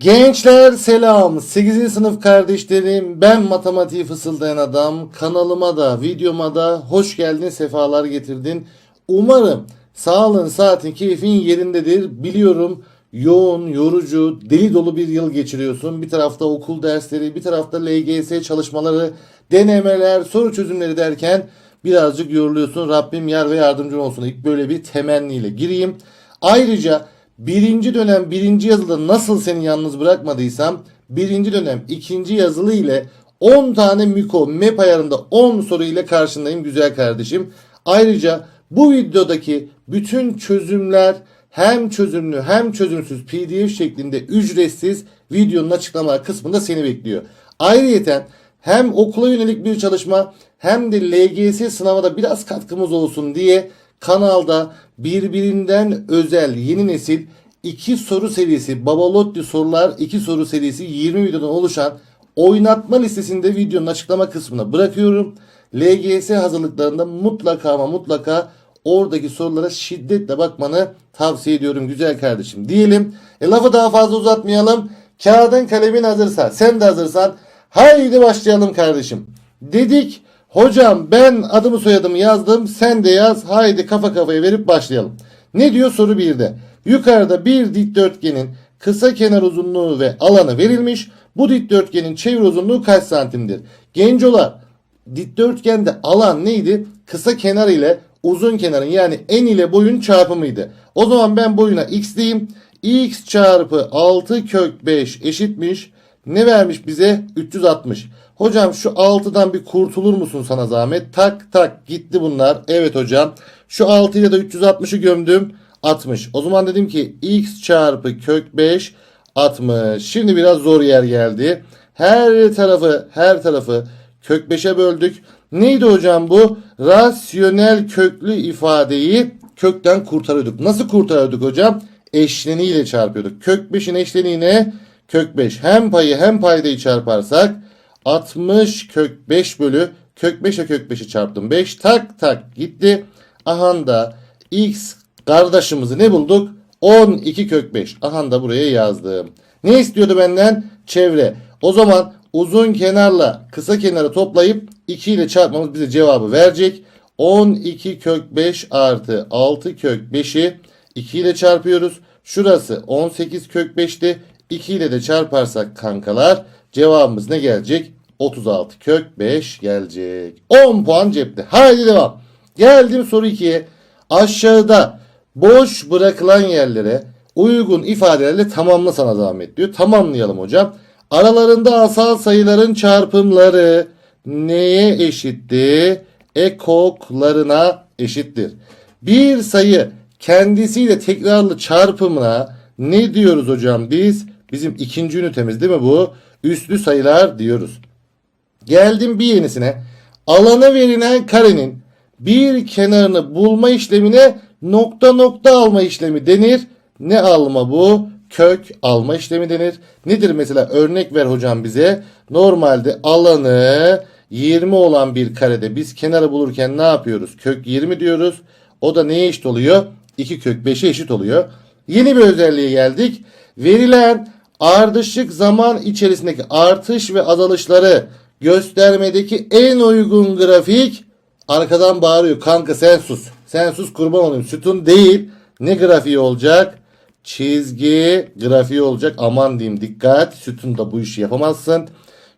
Gençler selam. 8. sınıf kardeşlerim. Ben matematiği fısıldayan adam. Kanalıma da videoma da hoş geldin, sefalar getirdin. Umarım sağlığın, saatin, keyfin yerindedir. Biliyorum yoğun, yorucu, deli dolu bir yıl geçiriyorsun. Bir tarafta okul dersleri, bir tarafta LGS çalışmaları, denemeler, soru çözümleri derken birazcık yoruluyorsun. Rabbim yar ve yardımcın olsun. İlk böyle bir temenniyle gireyim. Ayrıca birinci dönem birinci yazılıda nasıl seni yalnız bırakmadıysam birinci dönem ikinci yazılı ile 10 tane Miko map ayarında 10 soru ile karşındayım güzel kardeşim. Ayrıca bu videodaki bütün çözümler hem çözümlü hem çözümsüz pdf şeklinde ücretsiz videonun açıklama kısmında seni bekliyor. Ayrıyeten hem okula yönelik bir çalışma hem de LGS sınavına biraz katkımız olsun diye kanalda birbirinden özel yeni nesil iki soru serisi Babalotti sorular iki soru serisi 20 videodan oluşan oynatma listesinde videonun açıklama kısmına bırakıyorum. LGS hazırlıklarında mutlaka ama mutlaka oradaki sorulara şiddetle bakmanı tavsiye ediyorum güzel kardeşim. Diyelim e, lafı daha fazla uzatmayalım. Kağıdın kalemin hazırsa sen de hazırsan haydi başlayalım kardeşim. Dedik hocam ben adımı soyadımı yazdım sen de yaz haydi kafa kafaya verip başlayalım. Ne diyor soru 1'de? Yukarıda bir dikdörtgenin kısa kenar uzunluğu ve alanı verilmiş. Bu dikdörtgenin çevre uzunluğu kaç santimdir? Gencolar dikdörtgende alan neydi? Kısa kenar ile uzun kenarın yani en ile boyun çarpımıydı. O zaman ben boyuna x diyeyim. x çarpı 6 kök 5 eşitmiş. Ne vermiş bize? 360. Hocam şu 6'dan bir kurtulur musun sana zahmet? Tak tak gitti bunlar. Evet hocam. Şu 6 ile de 360'ı gömdüm. 60. O zaman dedim ki x çarpı kök 5 60. Şimdi biraz zor yer geldi. Her tarafı her tarafı kök 5'e böldük. Neydi hocam bu? Rasyonel köklü ifadeyi kökten kurtarıyorduk. Nasıl kurtarıyorduk hocam? Eşleniğiyle çarpıyorduk. Kök 5'in eşleniği ne? Kök 5. Hem payı hem paydayı çarparsak 60 kök 5 bölü kök 5'e kök 5'i çarptım. 5 tak tak gitti. Aha da x kardeşimizi ne bulduk? 12 kök 5. Aha da buraya yazdım. Ne istiyordu benden? Çevre. O zaman uzun kenarla kısa kenarı toplayıp 2 ile çarpmamız bize cevabı verecek. 12 kök 5 artı 6 kök 5'i 2 ile çarpıyoruz. Şurası 18 kök 5'ti. 2 ile de çarparsak kankalar cevabımız ne gelecek? 36 kök 5 gelecek. 10 puan cepte. Haydi devam. Geldim soru 2'ye. Aşağıda boş bırakılan yerlere uygun ifadelerle tamamla sana zahmet diyor. Tamamlayalım hocam. Aralarında asal sayıların çarpımları neye eşitti? Ekoklarına eşittir. Bir sayı kendisiyle tekrarlı çarpımına ne diyoruz hocam biz? Bizim ikinci ünitemiz değil mi bu? Üslü sayılar diyoruz. Geldim bir yenisine. Alana verilen karenin bir kenarını bulma işlemine nokta nokta alma işlemi denir. Ne alma bu? Kök alma işlemi denir. Nedir mesela örnek ver hocam bize. Normalde alanı 20 olan bir karede biz kenarı bulurken ne yapıyoruz? Kök 20 diyoruz. O da neye eşit oluyor? 2 kök 5'e eşit oluyor. Yeni bir özelliğe geldik. Verilen ardışık zaman içerisindeki artış ve azalışları göstermedeki en uygun grafik arkadan bağırıyor. Kanka sen sus. Sen sus kurban olayım. Sütun değil. Ne grafiği olacak? Çizgi grafiği olacak. Aman diyeyim dikkat. Sütun da bu işi yapamazsın.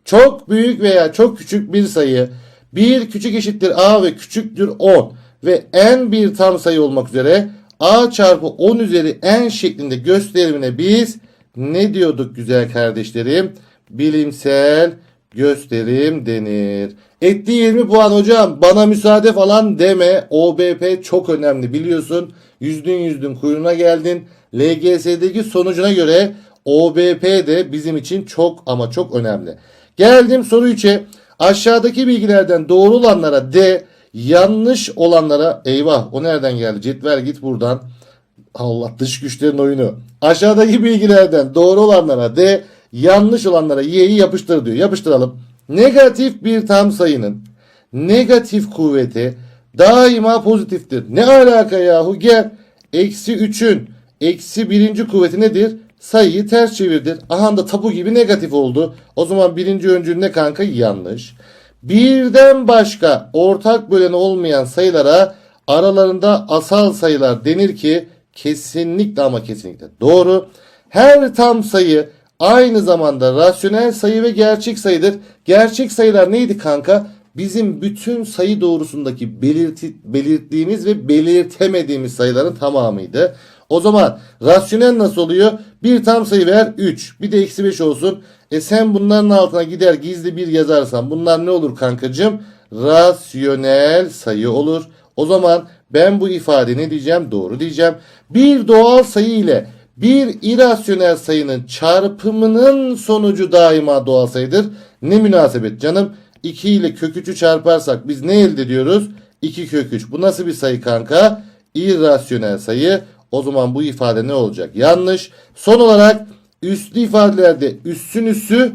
Çok büyük veya çok küçük bir sayı. Bir küçük eşittir a ve küçüktür 10 ve n bir tam sayı olmak üzere a çarpı 10 üzeri n şeklinde gösterimine biz ne diyorduk güzel kardeşlerim? Bilimsel gösterim denir. Etti 20 puan hocam bana müsaade falan deme. OBP çok önemli biliyorsun. Yüzdün yüzdün kuyruğuna geldin. LGS'deki sonucuna göre OBP de bizim için çok ama çok önemli. Geldim soru 3'e. Aşağıdaki bilgilerden doğru olanlara D, yanlış olanlara eyvah o nereden geldi? Cetvel git buradan. Allah dış güçlerin oyunu. Aşağıdaki bilgilerden doğru olanlara D, yanlış olanlara Y'yi yapıştır diyor. Yapıştıralım. Negatif bir tam sayının negatif kuvveti daima pozitiftir. Ne alaka yahu gel. Eksi 3'ün eksi birinci kuvveti nedir? sayıyı ters çevirdir. Aha da tabu gibi negatif oldu. O zaman birinci öncül ne kanka? Yanlış. Birden başka ortak böleni olmayan sayılara aralarında asal sayılar denir ki kesinlikle ama kesinlikle doğru. Her tam sayı aynı zamanda rasyonel sayı ve gerçek sayıdır. Gerçek sayılar neydi kanka? Bizim bütün sayı doğrusundaki belirti, belirttiğimiz ve belirtemediğimiz sayıların tamamıydı. O zaman rasyonel nasıl oluyor? Bir tam sayı ver 3. Bir de eksi 5 olsun. E sen bunların altına gider gizli bir yazarsan bunlar ne olur kankacığım? Rasyonel sayı olur. O zaman ben bu ifade ne diyeceğim? Doğru diyeceğim. Bir doğal sayı ile bir irasyonel sayının çarpımının sonucu daima doğal sayıdır. Ne münasebet canım? 2 ile kök 3'ü çarparsak biz ne elde ediyoruz? 2 kök 3. Bu nasıl bir sayı kanka? İrrasyonel sayı. O zaman bu ifade ne olacak? Yanlış. Son olarak üslü ifadelerde üssün üssü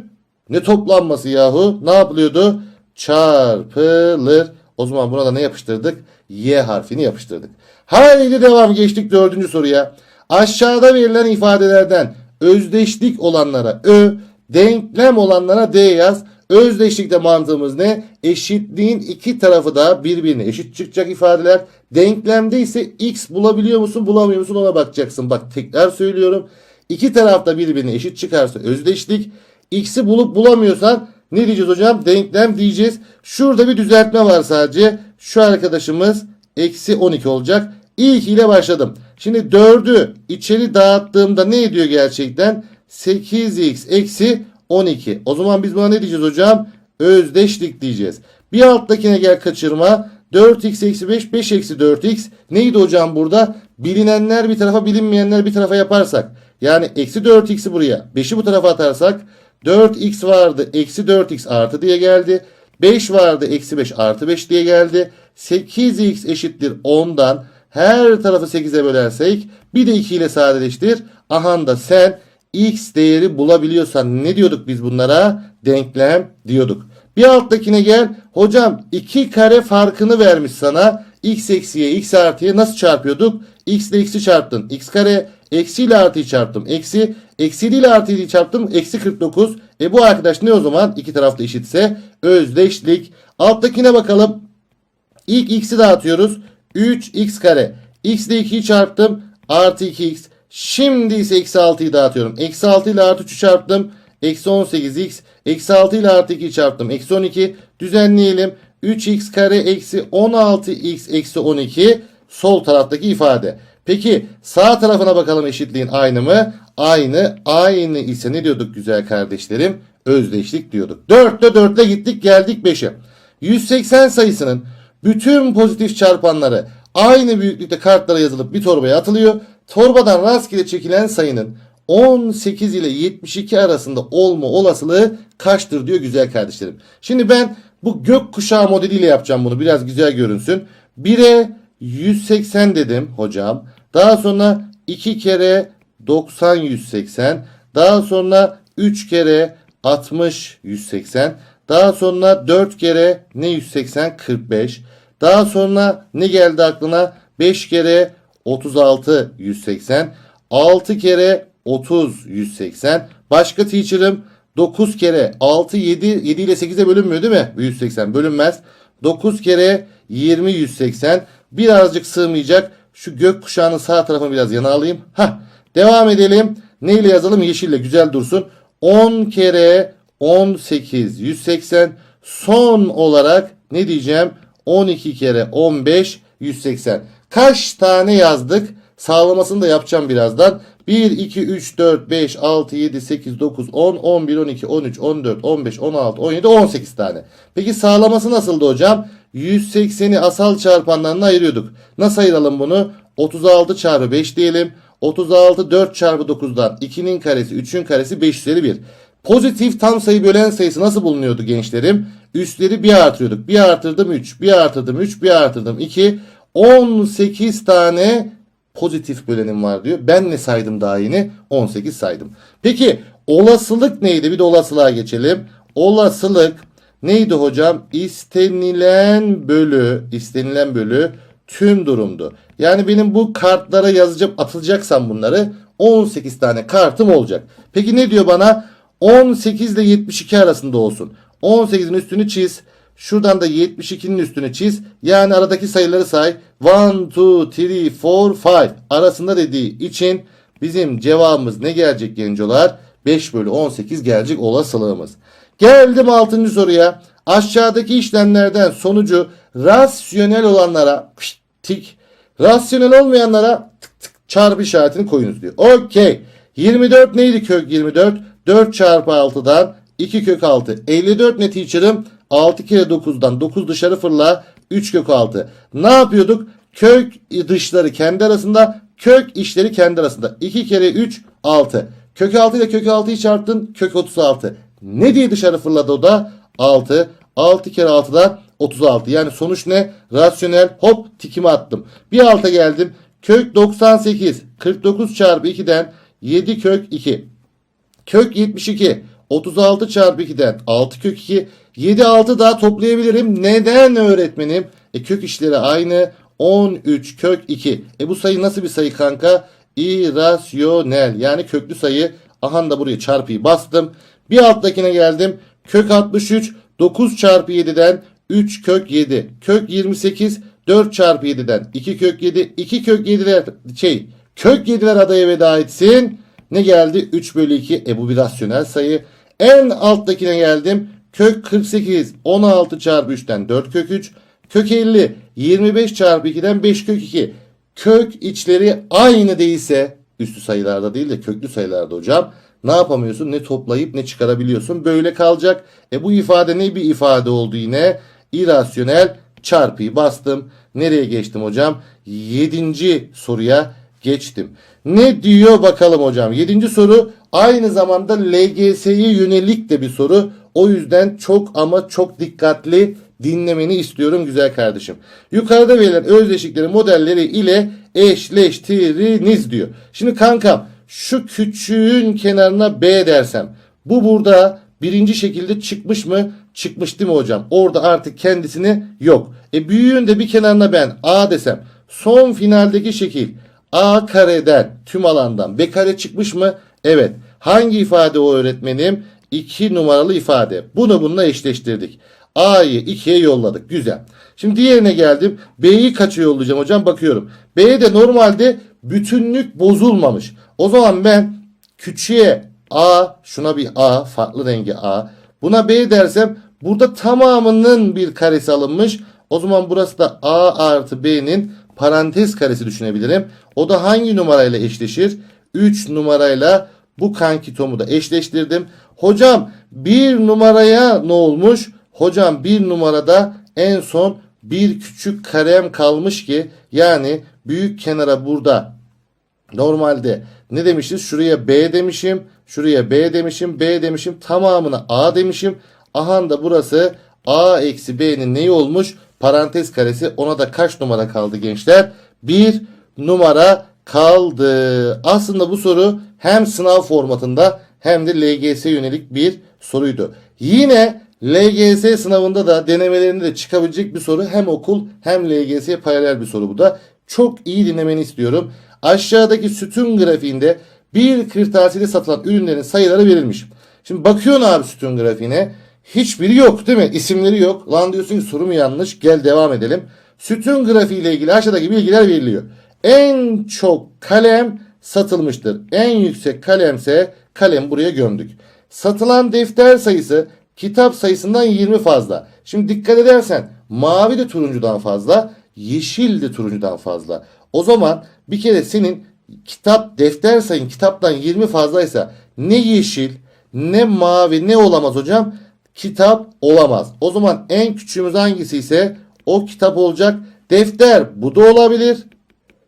ne toplanması yahu? Ne yapılıyordu? Çarpılır. O zaman buna da ne yapıştırdık? Y harfini yapıştırdık. Haydi devam geçtik dördüncü soruya. Aşağıda verilen ifadelerden özdeşlik olanlara Ö, denklem olanlara D yaz. Özdeşlikte mantığımız ne? Eşitliğin iki tarafı da birbirine eşit çıkacak ifadeler. Denklemde ise x bulabiliyor musun bulamıyor musun ona bakacaksın. Bak tekrar söylüyorum. İki taraf da birbirine eşit çıkarsa özdeşlik. X'i bulup bulamıyorsan ne diyeceğiz hocam? Denklem diyeceğiz. Şurada bir düzeltme var sadece. Şu arkadaşımız eksi 12 olacak. İlk ile başladım. Şimdi 4'ü içeri dağıttığımda ne ediyor gerçekten? 8x eksi 12. O zaman biz buna ne diyeceğiz hocam? Özdeşlik diyeceğiz. Bir alttakine gel kaçırma. 4x eksi 5, 5 eksi 4x. Neydi hocam burada? Bilinenler bir tarafa bilinmeyenler bir tarafa yaparsak. Yani eksi 4x'i buraya. 5'i bu tarafa atarsak. 4x vardı. Eksi 4x artı diye geldi. 5 vardı. Eksi 5 artı 5 diye geldi. 8x eşittir 10'dan. Her tarafı 8'e bölersek bir de 2 ile sadeleştir. Aha da sen x değeri bulabiliyorsan ne diyorduk biz bunlara? Denklem diyorduk. Bir alttakine gel. Hocam 2 kare farkını vermiş sana. x eksiye x artıya nasıl çarpıyorduk? X ile x'i çarptın. x kare eksi ile artıyı çarptım. Eksi eksi ile artıyı çarptım. Eksi 49. E bu arkadaş ne o zaman? İki tarafta eşitse özdeşlik. Alttakine bakalım. İlk x'i dağıtıyoruz. 3x kare. x ile 2'yi çarptım. Artı 2x. Şimdi ise eksi 6'yı dağıtıyorum. Eksi 6 ile artı 3'ü çarptım. Eksi 18x. Eksi 6 ile artı 2'yi çarptım. Eksi 12. Düzenleyelim. 3x kare eksi 16x eksi 12. Sol taraftaki ifade. Peki sağ tarafına bakalım eşitliğin aynı mı? Aynı. Aynı ise ne diyorduk güzel kardeşlerim? Özdeşlik diyorduk. 4'te 4'le gittik geldik 5'e. 180 sayısının bütün pozitif çarpanları aynı büyüklükte kartlara yazılıp bir torbaya atılıyor. Torbadan rastgele çekilen sayının 18 ile 72 arasında olma olasılığı kaçtır diyor güzel kardeşlerim. Şimdi ben bu gökkuşağı modeliyle yapacağım bunu biraz güzel görünsün. 1'e 180 dedim hocam. Daha sonra 2 kere 90 180. Daha sonra 3 kere 60 180. Daha sonra 4 kere ne 180 45. Daha sonra ne geldi aklına? 5 kere 36 180. 6 kere 30 180. Başka teacher'ım 9 kere 6 7 7 ile 8'e bölünmüyor değil mi? 180 bölünmez. 9 kere 20 180. Birazcık sığmayacak. Şu gökkuşağının sağ tarafını biraz yana alayım. Hah. Devam edelim. Neyle yazalım? Yeşille güzel dursun. 10 kere 18 180. Son olarak ne diyeceğim? 12 kere 15 180. Kaç tane yazdık? Sağlamasını da yapacağım birazdan. 1, 2, 3, 4, 5, 6, 7, 8, 9, 10, 11, 12, 13, 14, 15, 16, 17, 18 tane. Peki sağlaması nasıldı hocam? 180'i asal çarpanlarına ayırıyorduk. Nasıl ayıralım bunu? 36 çarpı 5 diyelim. 36 4 çarpı 9'dan 2'nin karesi 3'ün karesi 5 üzeri 1. Pozitif tam sayı bölen sayısı nasıl bulunuyordu gençlerim? Üstleri bir artırıyorduk. Bir artırdım 3, bir artırdım 3, bir artırdım 2. 18 tane pozitif bölenim var diyor. Ben ne saydım daha yeni? 18 saydım. Peki olasılık neydi? Bir de olasılığa geçelim. Olasılık neydi hocam? İstenilen bölü, istenilen bölü tüm durumdu. Yani benim bu kartlara yazacağım, atılacaksam bunları 18 tane kartım olacak. Peki ne diyor bana? 18 ile 72 arasında olsun. 18'in üstünü çiz. Şuradan da 72'nin üstünü çiz. Yani aradaki sayıları say. 1, 2, 3, 4, 5 arasında dediği için bizim cevabımız ne gelecek gencolar? 5 bölü 18 gelecek olasılığımız. Geldim 6. soruya. Aşağıdaki işlemlerden sonucu rasyonel olanlara pişt, tik, rasyonel olmayanlara tık tık çarpı işaretini koyunuz diyor. Okey. 24 neydi kök 24? 4 çarpı 6'dan 2 kök 6. 54 ne teacher'ım? 6 kere 9'dan 9 dışarı fırla 3 kök 6. Ne yapıyorduk? Kök dışları kendi arasında kök içleri kendi arasında. 2 kere 3 6. Kök 6 ile kök 6'yı çarptın kök 36. Ne diye dışarı fırladı o da? 6. 6 kere 6'da 36. Yani sonuç ne? Rasyonel hop tikimi attım. Bir alta geldim. Kök 98. 49 çarpı 2'den 7 kök 2. Kök 72. 36 çarpı 2'den 6 kök 2. 7 6 daha toplayabilirim. Neden öğretmenim? E kök işleri aynı. 13 kök 2. E bu sayı nasıl bir sayı kanka? İrasyonel. Yani köklü sayı. Aha da buraya çarpıyı bastım. Bir alttakine geldim. Kök 63. 9 çarpı 7'den 3 kök 7. Kök 28. 4 çarpı 7'den 2 kök 7. 2 kök 7'ler şey kök 7'ler adaya veda etsin. Ne geldi? 3 bölü 2. E bu bir rasyonel sayı. En alttakine geldim. Kök 48. 16 çarpı 3'ten 4 kök 3. Kök 50. 25 çarpı 2'den 5 kök 2. Kök içleri aynı değilse üstü sayılarda değil de köklü sayılarda hocam. Ne yapamıyorsun? Ne toplayıp ne çıkarabiliyorsun. Böyle kalacak. E bu ifade ne bir ifade oldu yine? İrasyonel çarpıyı bastım. Nereye geçtim hocam? 7. soruya geçtim. Ne diyor bakalım hocam? 7. soru aynı zamanda LGS'ye yönelik de bir soru. O yüzden çok ama çok dikkatli dinlemeni istiyorum güzel kardeşim. Yukarıda verilen özdeşlikleri modelleri ile eşleştiriniz diyor. Şimdi kankam şu küçüğün kenarına B dersem bu burada birinci şekilde çıkmış mı? Çıkmış değil mi hocam? Orada artık kendisini yok. E büyüğün de bir kenarına ben A desem son finaldeki şekil A kareden tüm alandan B kare çıkmış mı? Evet. Hangi ifade o öğretmenim? 2 numaralı ifade. Bunu bununla eşleştirdik. A'yı 2'ye yolladık. Güzel. Şimdi diğerine geldim. B'yi kaça yollayacağım hocam? Bakıyorum. B'ye de normalde bütünlük bozulmamış. O zaman ben küçüğe A, şuna bir A, farklı rengi A. Buna B dersem burada tamamının bir karesi alınmış. O zaman burası da A artı B'nin parantez karesi düşünebilirim. O da hangi numarayla eşleşir? 3 numarayla bu kankitomu da eşleştirdim. Hocam bir numaraya ne olmuş? Hocam bir numarada en son bir küçük karem kalmış ki yani büyük kenara burada normalde ne demişiz? Şuraya B demişim, şuraya B demişim, B demişim, tamamına A demişim. Aha da burası A eksi B'nin neyi olmuş? Parantez karesi ona da kaç numara kaldı gençler? Bir numara kaldı. Aslında bu soru hem sınav formatında hem de LGS yönelik bir soruydu. Yine LGS sınavında da denemelerinde de çıkabilecek bir soru hem okul hem LGS'ye paralel bir soru bu da. Çok iyi dinlemeni istiyorum. Aşağıdaki sütun grafiğinde bir kırtasiyede satılan ürünlerin sayıları verilmiş. Şimdi bakıyorsun abi sütun grafiğine. Hiçbiri yok değil mi? İsimleri yok. Lan diyorsun ki soru mu yanlış? Gel devam edelim. Sütun grafiği ile ilgili aşağıdaki bilgiler veriliyor. En çok kalem satılmıştır. En yüksek kalemse kalem buraya gömdük. Satılan defter sayısı kitap sayısından 20 fazla. Şimdi dikkat edersen mavi de turuncudan fazla, yeşil de turuncudan fazla. O zaman bir kere senin kitap defter sayın kitaptan 20 fazlaysa ne yeşil ne mavi ne olamaz hocam? Kitap olamaz. O zaman en küçüğümüz hangisi ise o kitap olacak. Defter bu da olabilir.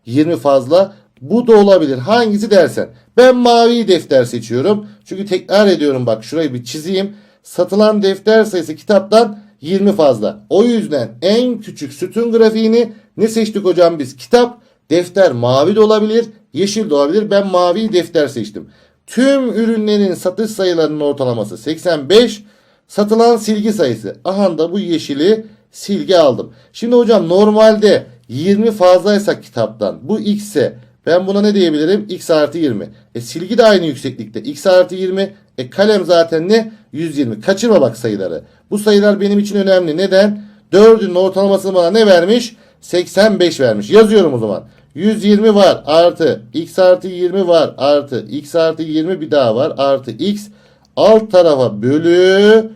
20 fazla. Bu da olabilir. Hangisi dersen. Ben mavi defter seçiyorum. Çünkü tekrar ediyorum bak şurayı bir çizeyim. Satılan defter sayısı kitaptan 20 fazla. O yüzden en küçük sütun grafiğini ne seçtik hocam biz? Kitap, defter mavi de olabilir, yeşil de olabilir. Ben mavi defter seçtim. Tüm ürünlerin satış sayılarının ortalaması 85. Satılan silgi sayısı. Aha da bu yeşili silgi aldım. Şimdi hocam normalde 20 fazlaysa kitaptan bu x ise Ben buna ne diyebilirim? X artı 20. E silgi de aynı yükseklikte. X artı 20. E kalem zaten ne? 120. Kaçırma bak sayıları. Bu sayılar benim için önemli. Neden? 4'ün ortalamasını bana ne vermiş? 85 vermiş. Yazıyorum o zaman. 120 var artı x artı 20 var artı x artı 20 bir daha var artı x alt tarafa bölü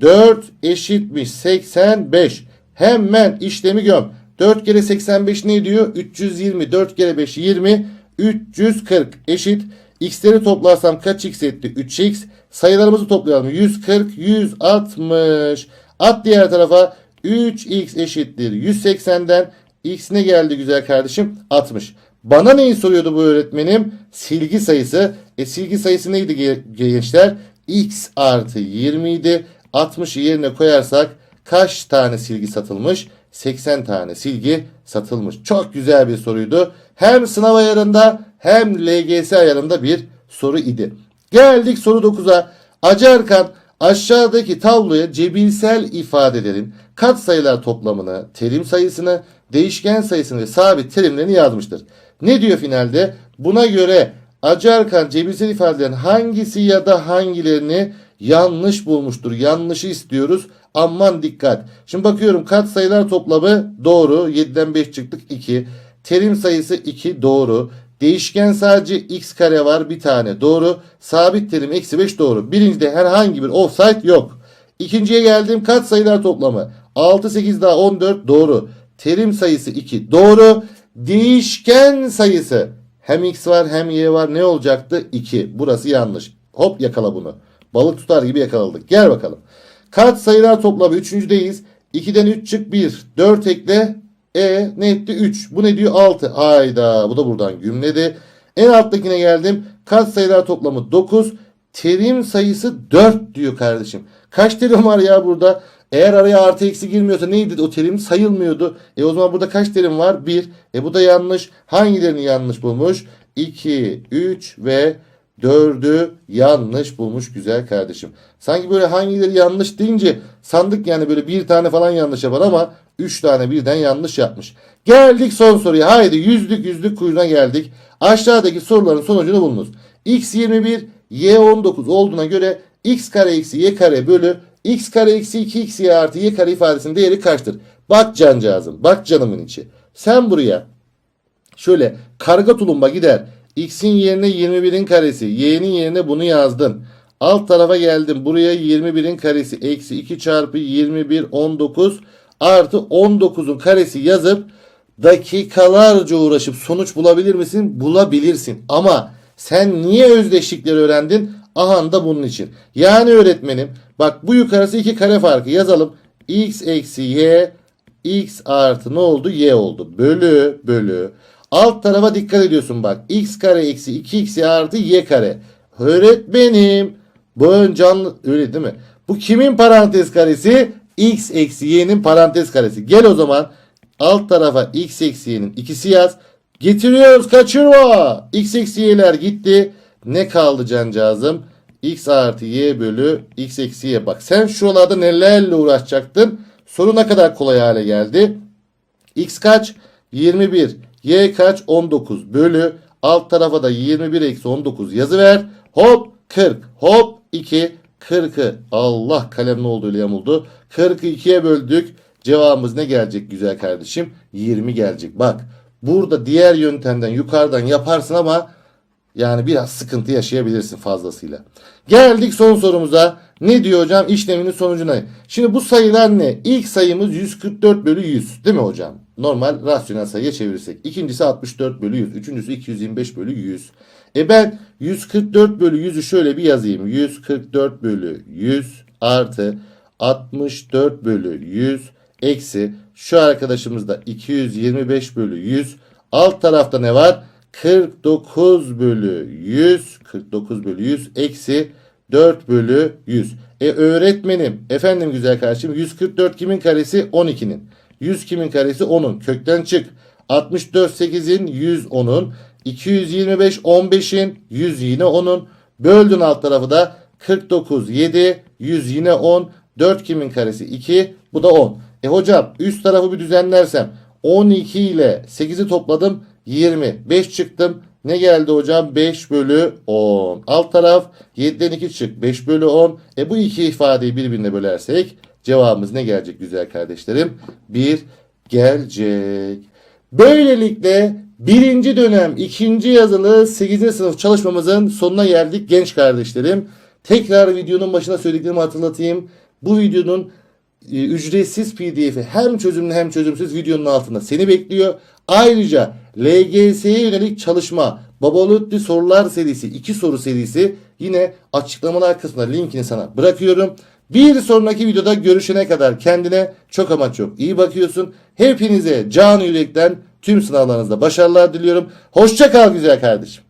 4 eşitmiş 85. Hemen işlemi göm. 4 kere 85 ne diyor? 320. 4 kere 5 20. 340 eşit. X'leri toplarsam kaç x etti? 3x. Sayılarımızı toplayalım. 140, 160. At diğer tarafa. 3x eşittir 180'den. X ne geldi güzel kardeşim? 60. Bana neyi soruyordu bu öğretmenim? Silgi sayısı. E silgi sayısı neydi ge- gençler? X artı 20 idi. 60'ı yerine koyarsak kaç tane silgi satılmış? 80 tane silgi satılmış. Çok güzel bir soruydu. Hem sınav ayarında hem LGS ayarında bir soru idi. Geldik soru 9'a. Acarkan aşağıdaki tabloya cebirsel ifadelerin katsayılar toplamını, terim sayısını, değişken sayısını ve sabit terimlerini yazmıştır. Ne diyor finalde? Buna göre Acarkan cebirsel ifadelerin hangisi ya da hangilerini yanlış bulmuştur. Yanlışı istiyoruz. Aman dikkat. Şimdi bakıyorum katsayılar toplamı doğru. 7'den 5 çıktık 2. Terim sayısı 2 doğru. Değişken sadece x kare var bir tane doğru. Sabit terim eksi 5 doğru. Birincide herhangi bir offside yok. İkinciye geldim katsayılar toplamı. 6 8 daha 14 doğru. Terim sayısı 2 doğru. Değişken sayısı hem x var hem y var ne olacaktı? 2. Burası yanlış. Hop yakala bunu. Balık tutar gibi yakaladık. Gel bakalım. Kat sayılar toplamı üçüncüdeyiz. 2'den 3 çık 1. 4 ekle. E ne etti? 3. Bu ne diyor? 6. Hayda. Bu da buradan gümledi. En alttakine geldim. Kat sayılar toplamı 9. Terim sayısı 4 diyor kardeşim. Kaç terim var ya burada? Eğer araya artı eksi girmiyorsa neydi? O terim sayılmıyordu. E o zaman burada kaç terim var? 1. E bu da yanlış. Hangilerini yanlış bulmuş? 2, 3 ve 4'ü yanlış bulmuş güzel kardeşim. Sanki böyle hangileri yanlış deyince sandık yani böyle bir tane falan yanlış yapar ama 3 tane birden yanlış yapmış. Geldik son soruya. Haydi yüzlük yüzlük kuyruğuna geldik. Aşağıdaki soruların sonucunu bulunuz. x 21 y 19 olduğuna göre x kare eksi y kare bölü x kare eksi 2x y artı y kare ifadesinin değeri kaçtır? Bak cancağızım bak canımın içi. Sen buraya şöyle karga tulumba gider. X'in yerine 21'in karesi. Y'nin yerine bunu yazdın. Alt tarafa geldim. Buraya 21'in karesi. Eksi 2 çarpı 21 19 artı 19'un karesi yazıp dakikalarca uğraşıp sonuç bulabilir misin? Bulabilirsin. Ama sen niye özdeşlikleri öğrendin? Aha da bunun için. Yani öğretmenim bak bu yukarısı iki kare farkı yazalım. X eksi y x artı ne oldu? Y oldu. Bölü bölü. Alt tarafa dikkat ediyorsun bak. x kare eksi 2x artı y kare. Öğretmenim. Bu ön canlı öyle değil mi? Bu kimin parantez karesi? x eksi y'nin parantez karesi. Gel o zaman alt tarafa x eksi y'nin ikisi yaz. Getiriyoruz kaçırma. x eksi y'ler gitti. Ne kaldı cancağızım? x artı y bölü x eksi y. Bak sen şuralarda nelerle uğraşacaktın. Soru ne kadar kolay hale geldi. x kaç? 21. Y kaç? 19 bölü alt tarafa da 21 eksi 19 yazı ver. Hop 40 hop 2 40'ı Allah kalem ne oldu öyle yamuldu. 40'ı 2'ye böldük. Cevabımız ne gelecek güzel kardeşim? 20 gelecek. Bak burada diğer yöntemden yukarıdan yaparsın ama yani biraz sıkıntı yaşayabilirsin fazlasıyla. Geldik son sorumuza. Ne diyor hocam? İşleminin sonucuna. Şimdi bu sayılar ne? İlk sayımız 144 bölü 100 değil mi hocam? Normal rasyonel sayıya çevirirsek. İkincisi 64 bölü 100. Üçüncüsü 225 bölü 100. E ben 144 bölü 100'ü şöyle bir yazayım. 144 bölü 100 artı 64 bölü 100 eksi şu arkadaşımız da 225 bölü 100. Alt tarafta ne var? 49 bölü 100 49 bölü 100 eksi 4 bölü 100. E öğretmenim efendim güzel kardeşim 144 kimin karesi 12'nin. 100 kimin karesi 10'un. Kökten çık. 64 8'in 100 10'un. 225 15'in 100 yine 10'un. Böldün alt tarafı da 49 7 100 yine 10. 4 kimin karesi 2 bu da 10. E hocam üst tarafı bir düzenlersem 12 ile 8'i topladım 20. 5 çıktım. Ne geldi hocam? 5 bölü 10. Alt taraf 7'den 2 çık. 5 bölü 10. E bu iki ifadeyi birbirine bölersek cevabımız ne gelecek güzel kardeşlerim? 1 gelecek. Böylelikle birinci dönem ikinci yazılı 8. sınıf çalışmamızın sonuna geldik genç kardeşlerim. Tekrar videonun başına söylediklerimi hatırlatayım. Bu videonun e, ücretsiz pdf'i hem çözümlü hem çözümsüz videonun altında seni bekliyor. Ayrıca LGS'ye yönelik çalışma Babalötlü sorular serisi 2 soru serisi yine açıklamalar kısmına linkini sana bırakıyorum. Bir sonraki videoda görüşene kadar kendine çok ama çok iyi bakıyorsun. Hepinize can yürekten tüm sınavlarınızda başarılar diliyorum. Hoşça kal güzel kardeşim.